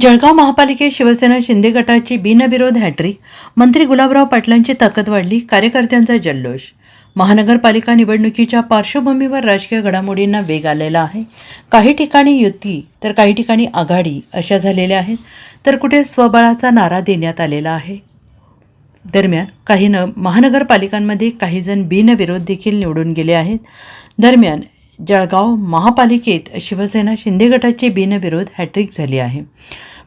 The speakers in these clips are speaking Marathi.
जळगाव महापालिकेत शिवसेना शिंदे गटाची बिनविरोध हॅट्रिक मंत्री गुलाबराव पाटलांची ताकद वाढली कार्यकर्त्यांचा जल्लोष. महानगरपालिका निवडणुकीच्या पार्श्वभूमीवर राजकीय घडामोडींना वेग आलेला आहे. काही ठिकाणी युती तर काही ठिकाणी आघाडी अशा झालेल्या आहेत. तर कुठे स्वबळाचा नारा देण्यात आलेला आहे. दरम्यान काही न महानगरपालिकांमध्ये काही जण बिनविरोध देखील निवडून गेले आहेत. दरम्यान जळगाव महापालिकेत शिवसेना शिंदे गटाची बिनविरोध हॅट्रिक झाली आहे.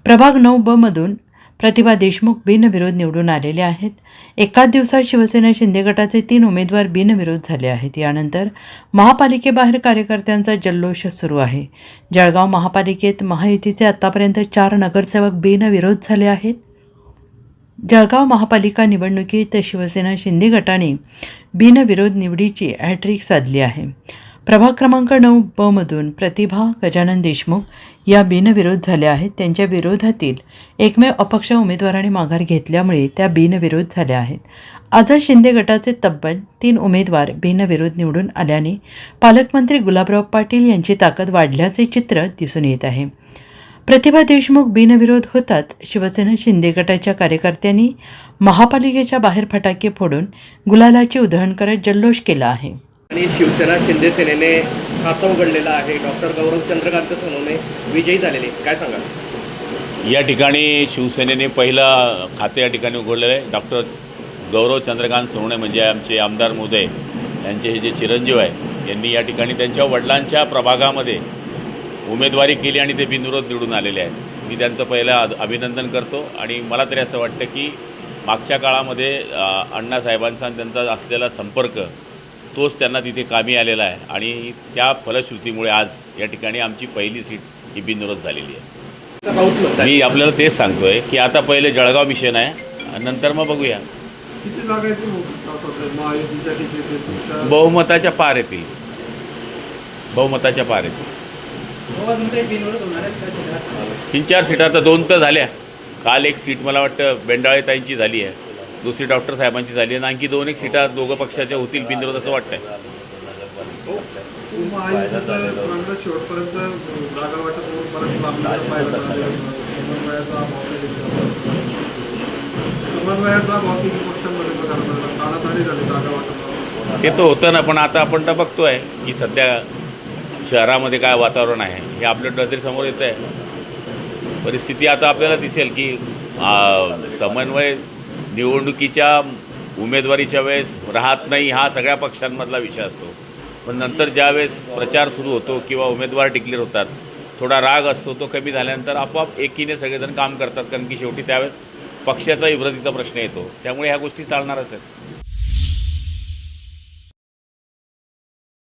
प्रभाग नऊ ब मधून प्रतिभा देशमुख बिनविरोध निवडून आलेले आहेत. एकाच दिवसात शिवसेना शिंदे गटाचे तीन उमेदवार बिनविरोध झाले आहेत. यानंतर महापालिकेबाहेर कार्यकर्त्यांचा जल्लोष सुरू आहे. जळगाव महापालिकेत महायुतीचे आत्तापर्यंत चार नगरसेवक बिनविरोध झाले आहेत. जळगाव महापालिका निवडणुकीत शिवसेना शिंदे गटाने बिनविरोध निवडीची हॅट्रिक साधली आहे. प्रभाग क्रमांक नऊ ब मधून प्रतिभा गजानन देशमुख या बिनविरोध झाल्या आहेत. त्यांच्या विरोधातील एकमेव अपक्ष उमेदवाराने माघार घेतल्यामुळे त्या बिनविरोध झाल्या आहेत. आझाद शिंदे गटाचे तब्बल तीन उमेदवार बिनविरोध निवडून आल्याने पालकमंत्री गुलाबराव पाटील यांची ताकद वाढल्याचे चित्र दिसून येत आहे. प्रतिभा देशमुख बिनविरोध होताच शिवसेना शिंदे गटाच्या कार्यकर्त्यांनी महापालिकेच्या बाहेर फटाके फोडून गुलालाची उधळण करत जल्लोष केला आहे. आणि शिवसेना शिंदे सेनेने खातं उघडलेलं आहे. डॉक्टर गौरव चंद्रकांत सोनवणे विजयी झालेले. काय सांगा या ठिकाणी शिवसेनेने पहिलं खाते या ठिकाणी उघडलेलं आहे. डॉक्टर गौरव चंद्रकांत सोनवणे म्हणजे आमचे आमदार मोदय यांचे हे जे चिरंजीव आहे यांनी या ठिकाणी त्यांच्या वडिलांच्या प्रभागामध्ये उमेदवारी केली आणि ते बिनविरोध निवडून आलेले आहेत. मी त्यांचं पहिलं अभिनंदन करतो आणि मला तरी असं वाटतं की मागच्या काळामध्ये अण्णासाहेबांचा त्यांचा असलेला संपर्क तोच त्यांना तिथे कामी आलेला आहे. आणि त्या फलश्रुतीमुळे आज या ठिकाणी आमची पहिली सीट ही बिनविरोध झालेली आहे. मी आपल्याला तेच सांगतोय की आता पहिले जळगाव मिशन आहे नंतर मग बघूया. बहुमताच्या पार येतील. बहुमताच्या पार येतील. तीन चार सीटा तर दोन तर झाल्या. काल एक सीट मला वाटतं बेंडाळे ताईंची झाली आहे. दुसरी डॉक्टर साहेबांची झाली आणि आणखी दोन एक सीटा दोघं पक्षाच्या होतील बिनविरोध असं वाटतंय. ते तर होतं ना पण आता आपण तर बघतोय की सध्या शहरामध्ये काय वातावरण आहे. हे आपल्या डोळ्यातरी समोर येत आहे परिस्थिती आता आपल्याला दिसेल की समन्वय निवडणुकीच्या उमेदवारीच्या वेळेस राहत नाही हा सगळ्या पक्षांमधला विषय असतो. पण नंतर ज्यावेळेस प्रचार सुरू होतो किंवा उमेदवार डिक्लेअर होतात थोडा राग असतो तो कमी झाल्यानंतर आपोआप एकीने सगळेजण काम करतात कारण की शेवटी त्यावेळेस पक्षाचा विभ्रतीचा प्रश्न येतो. त्यामुळे ह्या गोष्टी चालणारच आहेत.